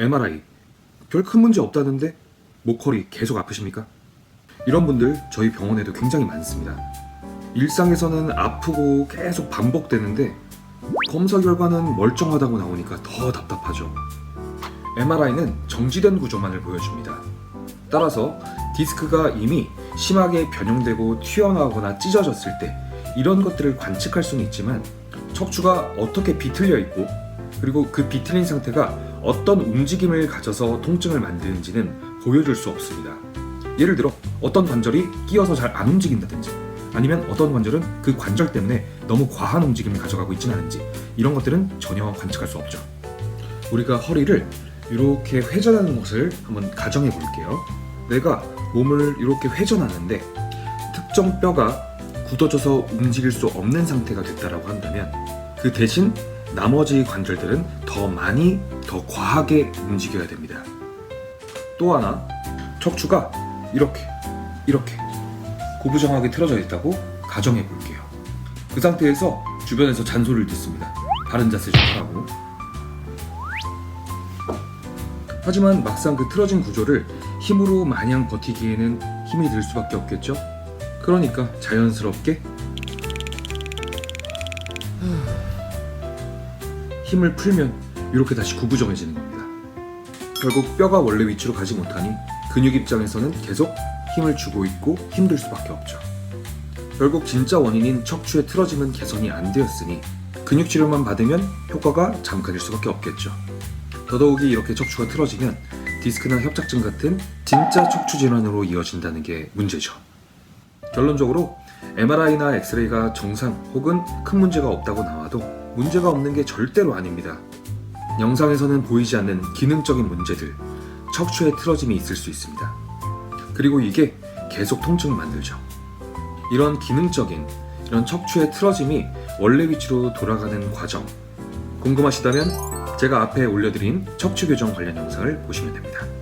MRI 별 큰 문제 없다는데 목걸이 계속 아프십니까? 이런 분들 저희 병원에도 굉장히 많습니다. 일상에서는 아프고 계속 반복되는데 검사 결과는 멀쩡하다고 나오니까 더 답답하죠. MRI는 정지된 구조만을 보여줍니다. 따라서 디스크가 이미 심하게 변형되고 튀어나오거나 찢어졌을 때 이런 것들을 관측할 수는 있지만 척추가 어떻게 비틀려 있고 그리고 그 비틀린 상태가 어떤 움직임을 가져서 통증을 만드는지는 보여줄 수 없습니다. 예를 들어 어떤 관절이 끼어서 잘 안 움직인다든지 아니면 어떤 관절은 그 관절 때문에 너무 과한 움직임을 가져가고 있지는 않은지 이런 것들은 전혀 관측할 수 없죠. 우리가 허리를 이렇게 회전하는 것을 한번 가정해 볼게요. 내가 몸을 이렇게 회전하는데 특정 뼈가 굳어져서 움직일 수 없는 상태가 됐다라고 한다면 그 대신 나머지 관절들은 더 많이 더 과하게 움직여야 됩니다. 또 하나 척추가 이렇게 이렇게 고부정하게 틀어져 있다고 가정해 볼게요. 그 상태에서 주변에서 잔소리를 듣습니다. 바른 자세 좀 하라고. 하지만 막상 그 틀어진 구조를 힘으로 마냥 버티기에는 힘이 들 수밖에 없겠죠? 그러니까 자연스럽게 힘을 풀면 이렇게 다시 구부정해지는 겁니다. 결국 뼈가 원래 위치로 가지 못하니 근육 입장에서는 계속 힘을 주고 있고 힘들 수밖에 없죠. 결국 진짜 원인인 척추의 틀어짐은 개선이 안 되었으니 근육 치료만 받으면 효과가 잠깐일 수밖에 없겠죠. 더더욱이 이렇게 척추가 틀어지면 디스크나 협착증 같은 진짜 척추 질환으로 이어진다는 게 문제죠. 결론적으로 MRI나 엑스레이가 정상 혹은 큰 문제가 없다고 나와도 문제가 없는 게 절대로 아닙니다. 영상에서는 보이지 않는 기능적인 문제들, 척추의 틀어짐이 있을 수 있습니다. 그리고 이게 계속 통증을 만들죠. 이런 기능적인 이런 척추의 틀어짐이 원래 위치로 돌아가는 과정 궁금하시다면 제가 앞에 올려드린 척추 교정 관련 영상을 보시면 됩니다.